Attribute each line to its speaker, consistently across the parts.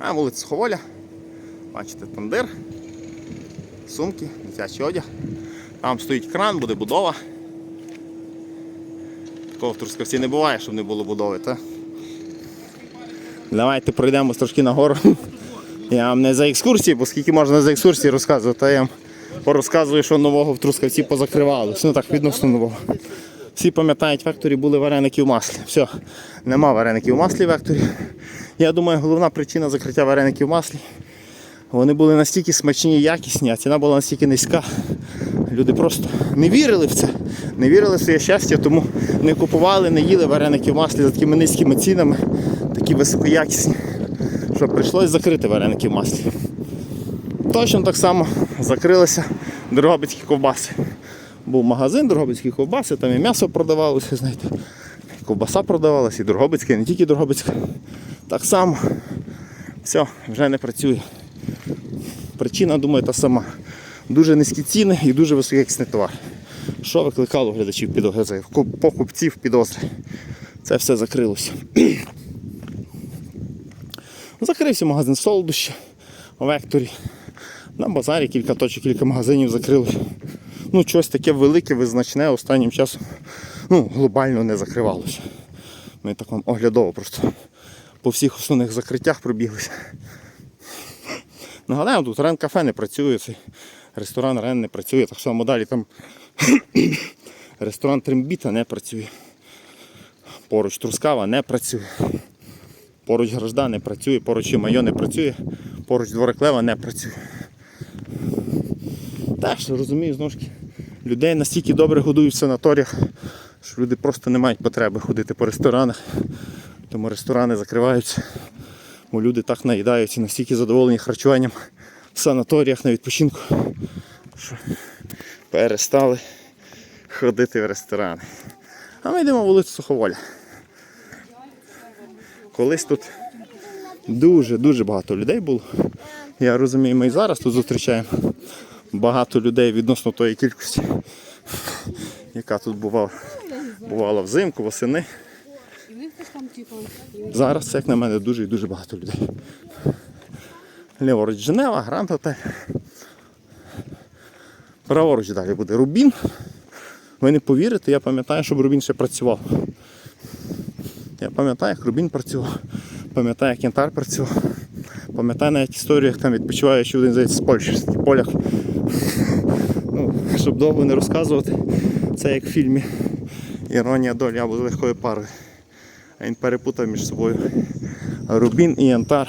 Speaker 1: А вулиця Суховоля. Бачите, тандир, сумки, дитячий одяг. Там стоїть кран, буде будова. Такого в Трускавці не буває, щоб не було будови, так? Давайте пройдемо трошки нагору. Я вам не за екскурсії, бо скільки можна за екскурсії розказувати, а я вам порозказую, що нового в Трускавці позакривали. Ну так, відносно нового. Всі пам'ятають, в векторі були вареники в маслі. Все, нема вареників в маслі в векторі. Я думаю, головна причина закриття вареників в маслі. Вони були настільки смачні і якісні, а ціна була настільки низька. Люди просто не вірили в це, не вірили в своє щастя, тому не купували, не їли вареники в маслі за такими низькими цінами, такі високоякісні, що прийшлось закрити вареники в маслі. Точно так само закрилися Дрогобицькі ковбаси. Був магазин Дрогобицькі ковбаси, там і м'ясо продавалося, знаєте. Ковбаса продавалася, і Дрогобицька, і не тільки Дрогобицька. Так само. Все, вже не працює. Причина, думаю, та сама. Дуже низькі ціни і дуже високоякісний товар. Що викликало глядачів підозри, покупців підозри. Це все закрилося. Закрився магазин солодощі у векторі. На базарі кілька точок, кілька магазинів закрили. Ну, щось таке велике, визначне останнім часом ну, глобально не закривалося. Ми так вам оглядово просто по всіх основних закриттях пробіглися. Нагадаємо, тут Рен кафе не працює, цей ресторан Рен не працює, так само далі там ресторан Трембіта не працює. Поруч Трускава не працює. Поруч Гражда не працює, поруч Майо не працює, поруч Двореклева не працює. Теж розумію, знову ж людей настільки добре годують в санаторіях, що люди просто не мають потреби ходити по ресторанах. Тому ресторани закриваються, бо люди так наїдаються, настільки задоволені харчуванням в санаторіях на відпочинку, що перестали ходити в ресторани. А ми йдемо вулицю Суховоля. Колись тут дуже-дуже багато людей було. Я розумію, ми і зараз тут зустрічаємо багато людей відносно тої кількості, яка тут бувала, бувала взимку, восени.
Speaker 2: І в них теж там типу.
Speaker 1: Зараз, як на мене, дуже і дуже багато людей. Ліворуч Женева, Гранд. Праворуч далі буде Рубін. Ви не повірите, я пам'ятаю, щоб Рубін ще працював. Я пам'ятаю, як Рубін працював, пам'ятаю, як Янтар працював. Пам'ятаю навіть історію, як там відпочиваючи один здається, з Польщі в полях. Ну, щоб довго не розказувати, це як в фільмі Іронія долі або з легкою парою. Він перепутав між собою Рубін і Янтар.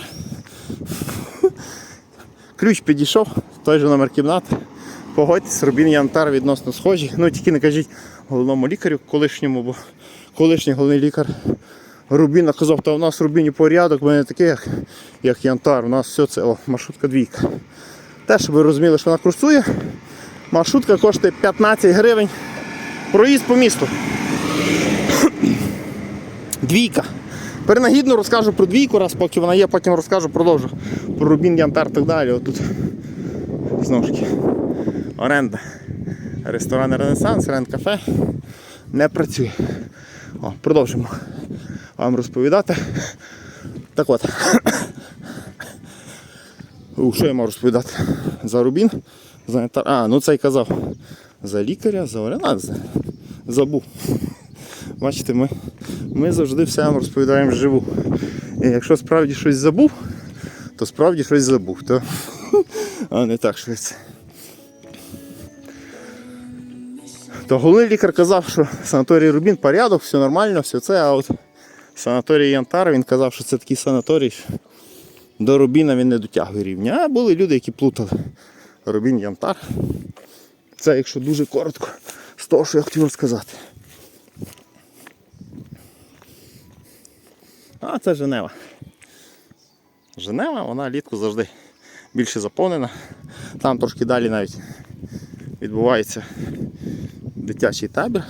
Speaker 1: Ключ підійшов, той же номер кімнати. Погодьтесь, Рубін і Янтар відносно схожі. Ну тільки не кажіть головному лікарю колишньому, бо колишній головний лікар Рубін наказав, та у нас Рубіні порядок, ми не такі, як, як Янтар. У нас все це о, маршрутка двійка. Те, щоб ви розуміли, що вона курсує. Маршрутка коштує 15 гривень. Проїзд по місту. Двійка. Перенагідно розкажу про двійку, раз поки вона є, потім розкажу, продовжу про Рубін, Янтар і так далі. Отут знову ж таки оренда. Ресторан Ренесанс, Рен-кафе не працює. О, продовжимо вам розповідати. Так от. У, що я можу розповідати? За Рубін, за Янтар. А, ну це й казав. За лікаря, за оренда. Забув. Бачите, ми, ми завжди все вам розповідаємо вживу. І якщо справді щось забув, то справді щось забув. То... А не так швидше. То головний лікар казав, що санаторій Рубін порядок, все нормально, все це, а от санаторій Янтар, він казав, що це такий санаторій, що до Рубіна він не дотягує рівня. А були люди, які плутали Рубін Янтар. Це якщо дуже коротко, з того, що я хотів розказати. А це Женева. Женева, вона літку завжди більше заповнена. Там трошки далі навіть відбувається дитячий табір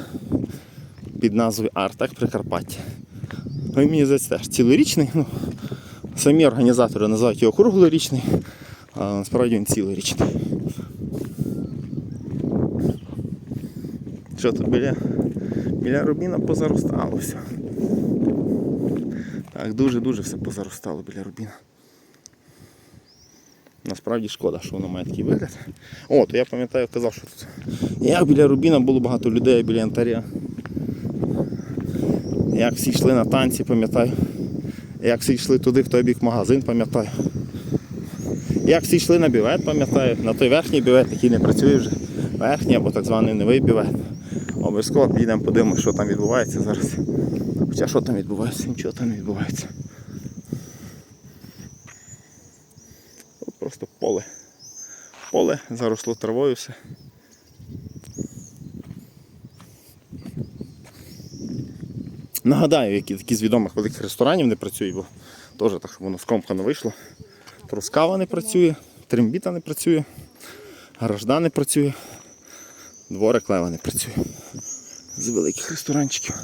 Speaker 1: під назвою Артек Прикарпаття. Ну, і мені здається теж цілорічний. Ну, самі організатори називають його круглорічний, а насправді він цілорічний. Що тут біля, біля Рубіна позаростало все. Так, дуже-дуже все позаростало біля Рубіна. Насправді шкода, що воно має такий вигляд. О, то я пам'ятаю, казав, що тут. Як біля Рубіна було багато людей біля янтаря. Як всі йшли на танці, пам'ятаю. Як всі йшли туди, в той бік магазин, пам'ятаю. Як всі йшли на бівет, пам'ятаю, на той верхній бівет, який не працює вже. Верхній або так званий новий бівет. Обов'язково підійдемо, подивимося, що там відбувається зараз. Хоча що там відбувається? Нічого там не відбувається. Тут просто поле. Поле заросло травою все. Нагадаю, які такі з відомих великих ресторанів не працюють, бо теж так, воно скомкано вийшло. Трускава не працює, трембіта не працює, гаражда не працює, дворик лева не працює. З великих ресторанчиків.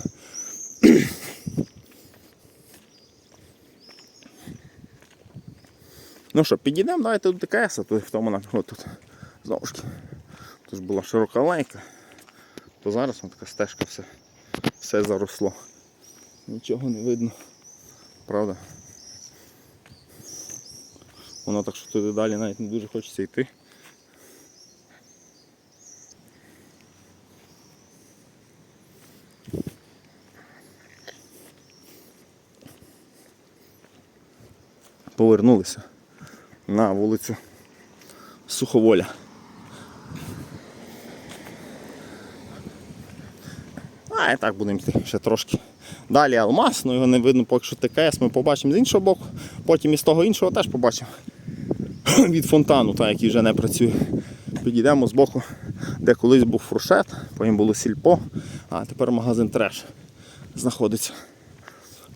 Speaker 1: Ну що, підійдемо, давайте до ДКС, то в тому напрямку тут знову ж. Тут була широка лайка, то зараз вон така стежка все, все заросло. Нічого не видно. Правда? Воно так, що туди далі навіть не дуже хочеться йти. Повернулися на вулицю Суховоля. А і так будемо йти ще трошки. Далі алмаз, ну його не видно, поки що ТКС ми побачимо з іншого боку, потім із того іншого теж побачимо. Від фонтану, та, який вже не працює. Підійдемо з боку, де колись був фуршет, потім було сільпо, а тепер магазин треш знаходиться.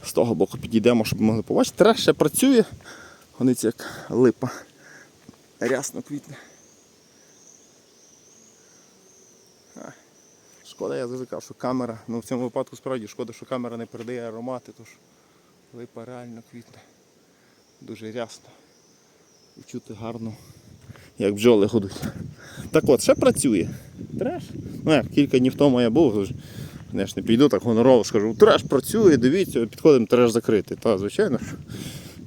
Speaker 1: З того боку підійдемо, щоб могли побачити. Треш ще працює. Гониться як липа. Рясно квітне. Шкода, я завжди що камера, ну в цьому випадку справді шкода, що камера не передає аромати, тож липа реально квітне. Дуже рясно. І чути гарно, як бджоли гудуть. Так от, ще працює. Треш. Ну як, кілька днів тому я був, тож я ж не піду так гонорово, скажу, треш працює, дивіться, підходимо, треш закритий. Та, звичайно.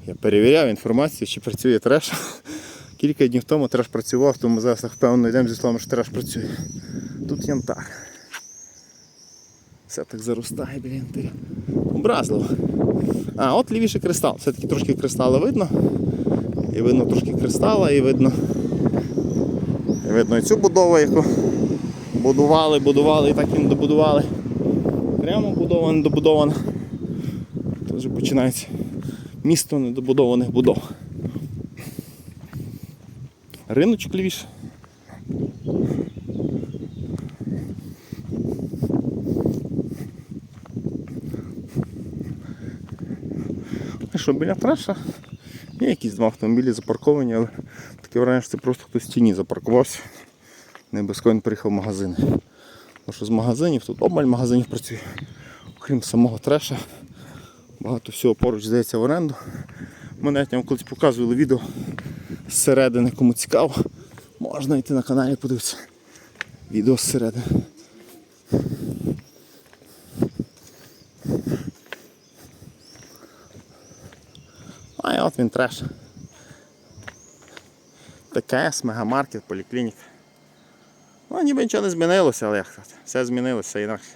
Speaker 1: Я перевіряв інформацію, чи працює треш. Кілька днів тому треш працював, тому зараз так впевнено йдемо зі словами, що треш працює. Тут янтар. Все так заростає біля янтаря. Образливо. А, от лівіше кристал. Все-таки трошки кристала видно. І видно трошки кристала, і видно. І видно і цю будову, яку будували, будували і так і не добудували. Прямо будова не добудована. Тут вже починається місто недобудованих будов. Риночок лівіше. І що біля треша є якісь два автомобілі запарковані, але таке враження, що це просто хтось в стіні запаркувався. Не безкоін приїхав в магазини. Тому що з магазинів тут обмаль магазинів працює. Окрім самого треша. Багато всього поруч здається в оренду. Мене вам колись показували відео зсередини, кому цікаво. Можна йти на каналі подивитися. Відео зсередини. А і от він треш. ТКС, мегамаркет, поліклініка. Ну, ніби нічого не змінилося, але як сказати, все змінилося інакше.